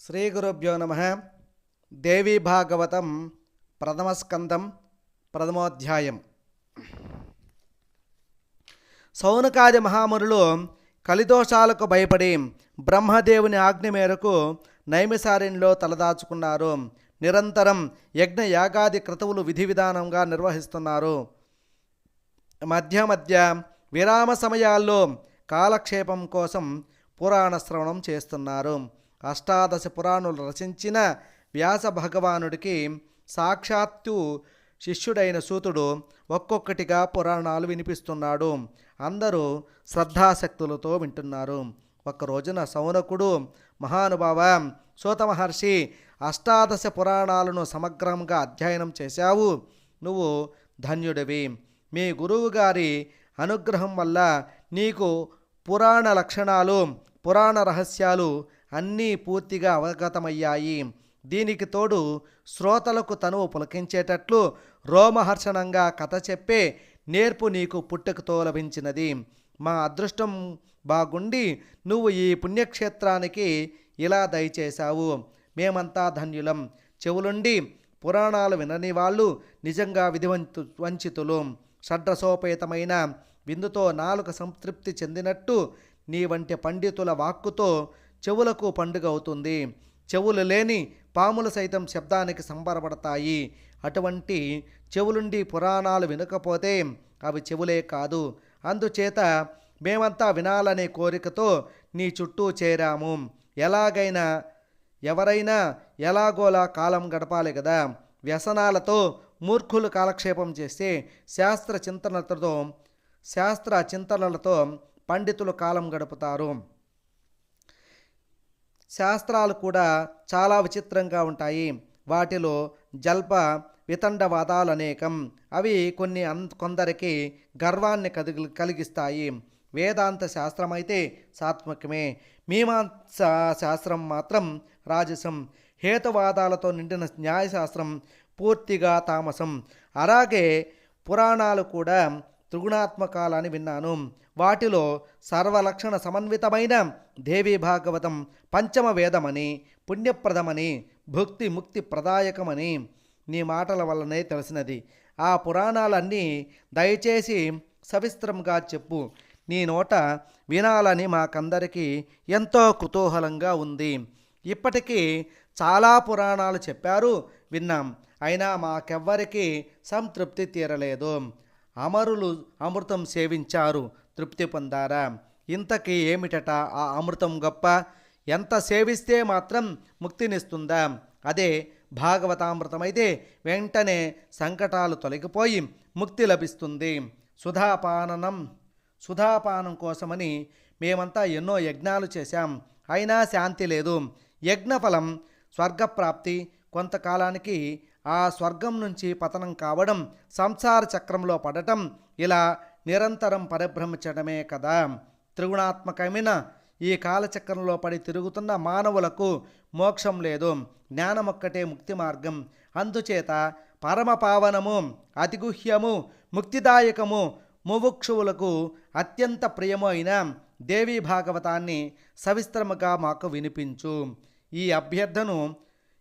శ్రీ గురుభ్యో నమ. దేవీ భాగవతం ప్రథమస్కందం ప్రథమోధ్యాయం. సౌనకాది మహామునులు కలిదోషాలకు భయపడి బ్రహ్మదేవుని ఆజ్ఞ మేరకు నైమిసారిణిలో తలదాచుకున్నారు. నిరంతరం యజ్ఞ యాగాది క్రతువులు విధి విధానంగా నిర్వహిస్తున్నారు. మధ్య మధ్య విరామ సమయాల్లో కాలక్షేపం కోసం పురాణ శ్రవణం చేస్తున్నారు. అష్టాదశ పురాణులు రచించిన వ్యాస భగవానుడికి సాక్షాత్తు శిష్యుడైన సూతుడు ఒక్కొక్కటిగా పురాణాలు వినిపిస్తున్నాడు. అందరూ శ్రద్ధాశక్తులతో వింటున్నారు. ఒక రోజున సౌనకుడు మహానుభావ సూత మహర్షి అష్టాదశ పురాణాలను సమగ్రంగా అధ్యయనం చేశావు. నువ్వు ధన్యుడివి. మీ గురువు గారి అనుగ్రహం వల్ల నీకు పురాణ లక్షణాలు పురాణ రహస్యాలు అన్నీ పూర్తిగా అవగతమయ్యాయి. దీనికి తోడు శ్రోతలకు తనువు పులకించేటట్లు రోమహర్షణంగా కథ చెప్పే నేర్పు నీకు పుట్టుకతో లభించినది. మా అదృష్టం బాగుండి నువ్వు ఈ పుణ్యక్షేత్రానికి ఇలా దయచేశావు. మేమంతా ధన్యులం. చెవులుండి పురాణాలు వినని వాళ్ళు నిజంగా విధివంతు వంచితులు. షడ్రసోపేతమైన విందుతో నాలుక సంతృప్తి చెందినట్టు నీ వంటి పండితుల వాక్కుతో చెవులకు పండుగ అవుతుంది. చెవులు లేని పాములు సైతం శబ్దానికి సంబరపడతాయి. అటువంటి చెవులుండి పురాణాలు వినకపోతే అవి చెవులే కాదు. అందుచేత మేమంతా వినాలనే కోరికతో నీ చుట్టూ చేరాము. ఎలాగైనా ఎవరైనా ఎలాగోలా కాలం గడపాలి కదా వ్యసనాలతో మూర్ఖులు కాలక్షేపం చేస్తే శాస్త్ర చింతనలతో శాస్త్ర చింతనలతో పండితులు కాలం గడుపుతారు. శాస్త్రాలు కూడా చాలా విచిత్రంగా ఉంటాయి. వాటిలో జల్ప వితండవాదాలు అనేకం. అవి కొన్ని అన్ కొందరికి గర్వాన్ని కలిగి కలిగిస్తాయి. వేదాంత శాస్త్రం అయితే సాత్మకమే. మీమాంస శాస్త్రం మాత్రం రాజసం. హేతువాదాలతో నిండిన న్యాయశాస్త్రం పూర్తిగా తామసం. అలాగే పురాణాలు కూడా త్రిగుణాత్మకాలని విన్నాను. వాటిలో సర్వలక్షణ సమన్వితమైన దేవీ భాగవతం పంచమ వేదమని పుణ్యప్రదమని భక్తి ముక్తి ప్రదాయకమని నీ మాటల వల్లనే తెలిసినది. ఆ పురాణాలన్నీ దయచేసి సవిస్తరంగా చెప్పు. నీ నోట వినాలని మాకందరికీ ఎంతో కుతూహలంగా ఉంది. ఇప్పటికీ చాలా పురాణాలు చెప్పారు విన్నాం. అయినా మాకెవ్వరికి సంతృప్తి తీరలేదు. అమరులు అమృతం సేవించారు. తృప్తి పొందారా? ఇంతకీ ఏమిటట ఆ అమృతం గొప్ప? ఎంత సేవిస్తే మాత్రం ముక్తినిస్తుందా? అదే భాగవతామృతమైతే వెంటనే సంకటాలు తొలగిపోయి ముక్తి లభిస్తుంది. సుధాపాననం సుధాపానం కోసమని మేమంతా ఎన్నో యజ్ఞాలు చేశాం. అయినా శాంతి లేదు. యజ్ఞఫలం స్వర్గప్రాప్తి కొంతకాలానికి ఆ స్వర్గం నుంచి పతనం కావడం సంసార చక్రంలో పడటం ఇలా నిరంతరం పరిభ్రమించడమే కదా. త్రిగుణాత్మకమైన ఈ కాలచక్రంలో పడి తిరుగుతున్న మానవులకు మోక్షం లేదు. జ్ఞానమొక్కటే ముక్తి మార్గం. అందుచేత పరమ పావనము అతిగుహ్యము ముక్తిదాయకము ముముక్షువులకు అత్యంత ప్రియము అయిన దేవీ భాగవతాన్ని సవిస్తరముగా మాకు వినిపించు. ఈ అభ్యర్థను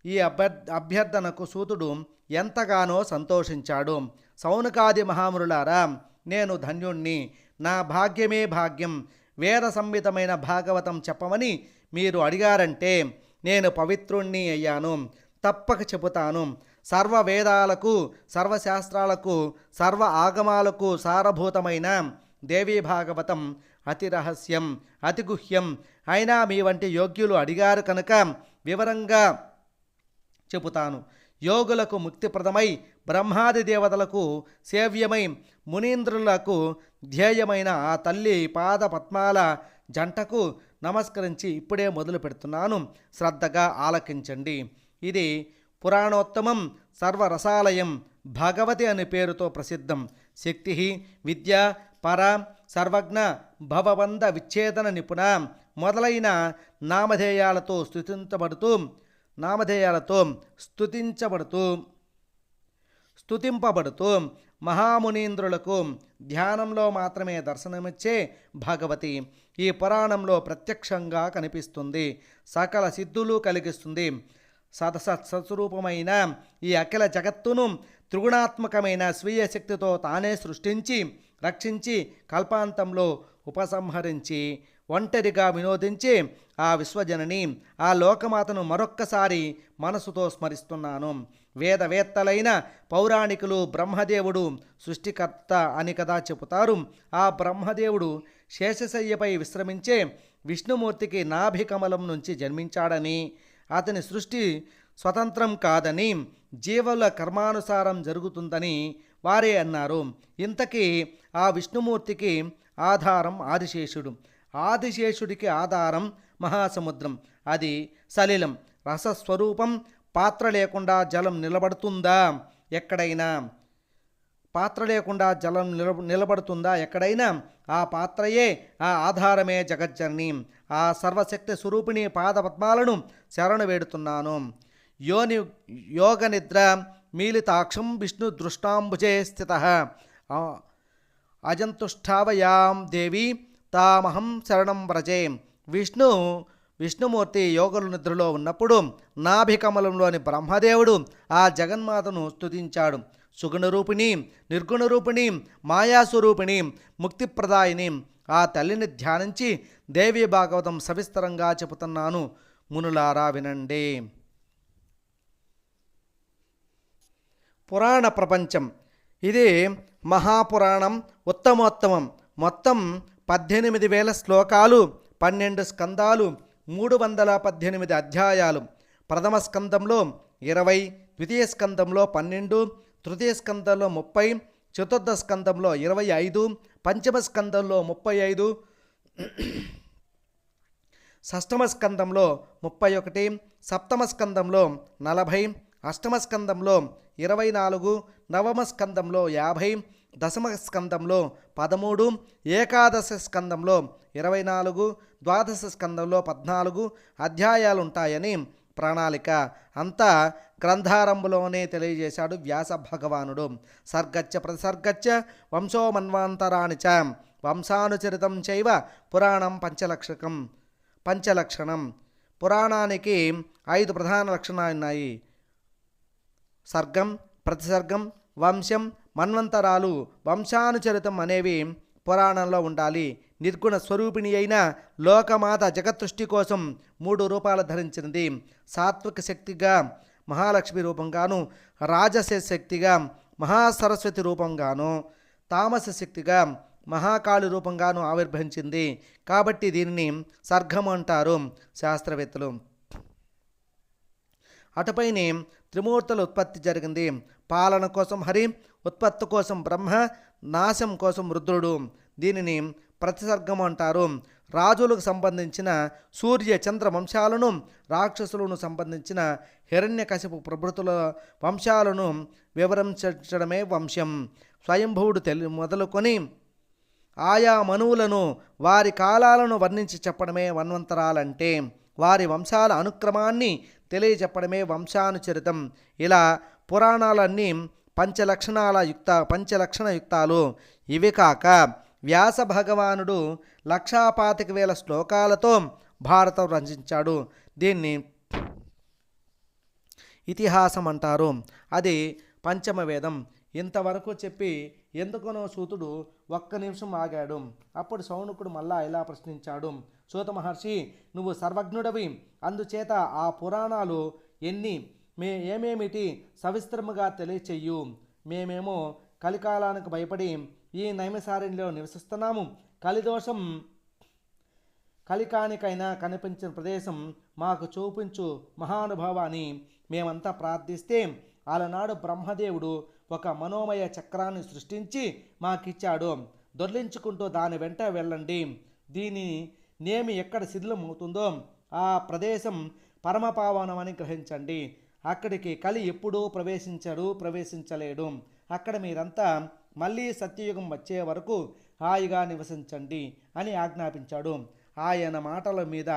ఈ అభ్యర్ అభ్యర్థనకు సూతుడు ఎంతగానో సంతోషించాడు. సౌనకాది మహామురులారా నేను ధన్యుణ్ణి. నా భాగ్యమే భాగ్యం. వేద సంహితమైన భాగవతం చెప్పమని మీరు అడిగారంటే నేను పవిత్రుణ్ణి అయ్యాను. తప్పక చెబుతాను. సర్వ వేదాలకు సర్వశాస్త్రాలకు సర్వ ఆగమాలకు సారభూతమైన దేవీ భాగవతం అతి రహస్యం అతి గుహ్యం. అయినా మీ వంటి యోగ్యులు అడిగారు కనుక వివరంగా చెబుతాను. యోగులకు ముక్తిప్రదమై బ్రహ్మాది దేవతలకు సేవ్యమై మునీంద్రులకు ధ్యేయమైన ఆ తల్లి పాద పద్మాల జంటకు నమస్కరించి ఇప్పుడే మొదలు పెడుతున్నాను. శ్రద్ధగా ఆలకించండి. ఇది పురాణోత్తమం సర్వరసాలయం భగవతి అనే పేరుతో ప్రసిద్ధం. శక్తి విద్య పర సర్వజ్ఞ భవబంధ విచ్ఛేదన నిపుణ మొదలైన నామధేయాలతో స్థుతించబడుతూ నామధేయాలతో స్థుతించబడుతూ స్థుతింపబడుతూ మహామునీంద్రులకు ధ్యానంలో మాత్రమే దర్శనమిచ్చే భగవతి ఈ పురాణంలో ప్రత్యక్షంగా కనిపిస్తుంది. సకల సిద్ధులు కలిగిస్తుంది. సదసత్ సస్వరూపమైన ఈ అఖిల జగత్తును త్రిగుణాత్మకమైన స్వీయ శక్తితో తానే సృష్టించి రక్షించి కల్పాంతంలో ఉపసంహరించి ఒంటరిగా వినోదించి ఆ విశ్వజనని ఆ లోకమాతను మరొక్కసారి మనసుతో స్మరిస్తున్నాను. వేదవేత్తలైన పౌరాణికులు బ్రహ్మదేవుడు సృష్టికర్త అని కదా చెబుతారు. ఆ బ్రహ్మదేవుడు శేషశయ్యపై విశ్రమించే విష్ణుమూర్తికి నాభికమలం నుంచి జన్మించాడని అతని సృష్టి స్వతంత్రం కాదని జీవుల కర్మానుసారం జరుగుతుందని వారే అన్నారు. ఇంతకీ ఆ విష్ణుమూర్తికి ఆధారం ఆదిశేషుడు. ఆదిశేషుడికి ఆధారం మహాసముద్రం. అది సలిలం రసస్వరూపం పాత్ర లేకుండా జలం నిలబడుతుందా? ఎక్కడైనా. పాత్ర లేకుండా జలం నిలబ నిలబడుతుందా? ఎక్కడైనా. ఆ పాత్రయే ఆ ఆధారమే జగజ్జనని. ఆ సర్వశక్తి స్వరూపిణి పాదపద్మాలను శరణు వేడుతున్నాను. యోని యోగ నిద్ర మీలితాక్షం విష్ణు దృష్టాంబుజే స్థిత. అజంతుష్టావయాం దేవి తామహం శరణం వ్రజే. విష్ణు విష్ణుమూర్తి యోగులు నిద్రలో ఉన్నప్పుడు నాభికమలంలోని బ్రహ్మదేవుడు ఆ జగన్మాతను స్తుతించాడు. సుగుణ నిర్గుణరూపిణి నిర్గుణ మాయాస్వరూపిణి ముక్తిప్రదాయిని ఆ తల్లిని ధ్యానించి దేవి భాగవతం సవిస్తరంగా చెబుతున్నాను. మునులారా వినండి. పురాణ ప్రపంచం. ఇది మహాపురాణం ఉత్తమోత్తమం. మొత్తం పద్దెనిమిది వేల శ్లోకాలు పన్నెండు స్కందాలు మూడు వందల పద్దెనిమిది అధ్యాయాలు. ప్రథమ స్కందంలో ఇరవై ద్వితీయ స్కందంలో పన్నెండు తృతీయ స్కందంలో ముప్పై చతుర్థ స్కందంలో ఇరవై ఐదు పంచమ స్కందంలో ముప్పై ఐదు షష్టమ స్కందంలో ముప్పై ఒకటి సప్తమ స్కందంలో నలభై అష్టమ స్కందంలో ఇరవై నాలుగు నవమ స్కందంలో యాభై దశమ స్కందంలో పదమూడు ఏకాదశ స్కందంలో ఇరవై నాలుగు ద్వాదశ స్కందంలో పద్నాలుగు అధ్యాయాలు ఉంటాయని ప్రణాళిక. అంతా గ్రంథారంభంలోనే తెలియజేశాడు వ్యాస భగవానుడు. సర్గచ్చ ప్రసర్గచ్చ వంశో మన్వాంతరాణి చ వంశానుచరితం చైవ పురాణం పంచలక్షకం పంచలక్షణం. పురాణానికి ఐదు ప్రధాన లక్షణాలు ఉన్నాయి సర్గం ప్రతిసర్గం వంశం మన్వంతరాలు వంశానుచరితం అనేవి పురాణంలో ఉండాలి. నిర్గుణ స్వరూపిణి అయిన లోకమాత జగత్సృష్టి కోసం మూడు రూపాలు ధరించినది. సాత్విక శక్తిగా మహాలక్ష్మి రూపంగాను రాజస శక్తిగా మహాసరస్వతి రూపంగాను తామస శక్తిగా మహాకాళి రూపంగాను ఆవిర్భవించింది. కాబట్టి దీనిని సర్గం అంటారు శాస్త్రవేత్తలు. అటుపైనే త్రిమూర్తుల ఉత్పత్తి జరిగింది. పాలన కోసం హరి ఉత్పత్తి కోసం బ్రహ్మ నాశం కోసం రుద్రుడు. దీనిని ప్రతిసర్గం అంటారు. రాజులకు సంబంధించిన సూర్య చంద్ర వంశాలను రాక్షసులను సంబంధించిన హిరణ్యకశపు ప్రభృతుల వంశాలను వివరించడమే వంశం. స్వయంభువుడు తెలి మొదలుకొని ఆయా మనువులను వారి కాలాలను వర్ణించి చెప్పడమే వన్వంతరాలంటే వారి వంశాల అనుక్రమాన్ని తెలియచెప్పడమే వంశానుచరితం. ఇలా పురాణాలన్నీ పంచలక్షణాల యుక్త పంచలక్షణ యుక్తాలు. ఇవి కాక వ్యాస భగవానుడు లక్షాపాతిక వేల శ్లోకాలతో భారతం రచించాడు. దీన్ని ఇతిహాసం అంటారు. అది పంచమ వేదం. ఇంతవరకు చెప్పి ఎందుకనో సూతుడు ఒక్క నిమిషం ఆగాడు. అప్పుడు సౌనకుడు మళ్ళా ఇలా ప్రశ్నించాడు. సూత మహర్షి నువ్వు సర్వజ్ఞుడవి. అందుచేత ఆ పురాణాలు ఎన్ని? మీ ఏమేమిటి సవిస్తరముగా తెలియచేయు మేమేమో కలికాలానికి భయపడి ఈ నైమసారణ్యంలో నివసిస్తున్నాము. కలిదోషం కలికానికైనా కనిపించిన ప్రదేశం మాకు చూపించు మహానుభావాన్ని మేమంతా ప్రార్థిస్తే అలనాడు బ్రహ్మదేవుడు ఒక మనోమయ చక్రాన్ని సృష్టించి మాకిచ్చాడు. దొర్లించుకుంటూ దాని వెంట వెళ్ళండి. దీని నేమి ఎక్కడ శిథిలమవుతుందో ఆ ప్రదేశం పరమపావనమని గ్రహించండి. అక్కడికి కలి ఎప్పుడూ ప్రవేశించడు ప్రవేశించలేడు. అక్కడ మీరంతా మళ్ళీ సత్యయుగం వచ్చే వరకు హాయిగా నివసించండి అని ఆజ్ఞాపించాడు. ఆయన మాటల మీద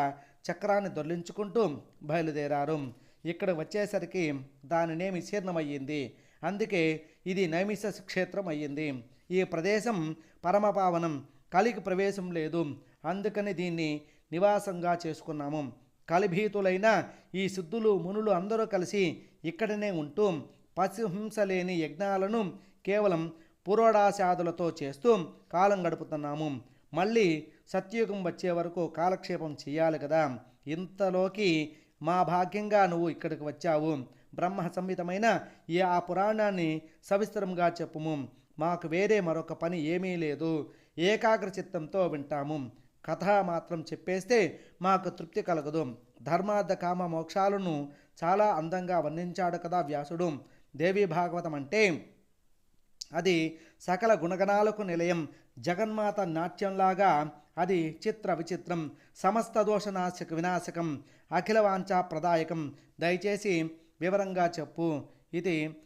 చక్రాన్ని దొర్లించుకుంటూ బయలుదేరారు. ఇక్కడ వచ్చేసరికి దానినేమి శీర్ణమయ్యింది అందుకే ఇది నైమిష క్షేత్రం అయ్యింది. ఈ ప్రదేశం పరమపావనం. కలికి ప్రవేశం లేదు. అందుకని దీన్ని నివాసంగా చేసుకున్నాము. కలిభీతులైన ఈ సిద్ధులు మునులు అందరూ కలిసి ఇక్కడనే ఉంటూ పశుహింస లేని యజ్ఞాలను కేవలం పురోడాశాదులతో చేస్తూ కాలం గడుపుతున్నాము. మళ్ళీ సత్యుగం వచ్చే వరకు కాలక్షేపం చేయాలి కదా. ఇంతలోకి మా భాగ్యంగా నువ్వు ఇక్కడికి వచ్చావు. బ్రహ్మ సంహితమైన ఈ ఆ పురాణాన్ని సవిస్తరంగా చెప్పుము. మాకు వేరే మరొక పని ఏమీ లేదు. ఏకాగ్ర చిత్తంతో వింటాము. కథ మాత్రం చెప్పేస్తే మాకు తృప్తి కలగదు. ధర్మార్థ కామ మోక్షాలను చాలా అందంగా వర్ణించాడు కదా వ్యాసుడు. దేవి భాగవతం అంటే అది సకల గుణగణాలకు నిలయం. జగన్మాత నాట్యంలాగా అది చిత్ర విచిత్రం సమస్త దోషనాశక వినాశకం అఖిల వాంఛా ప్రదాయకం. దయచేసి వివరంగా చెప్పు. ఇది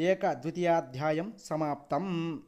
ఏక ద్వితీయాధ్యాయం సమాప్తం.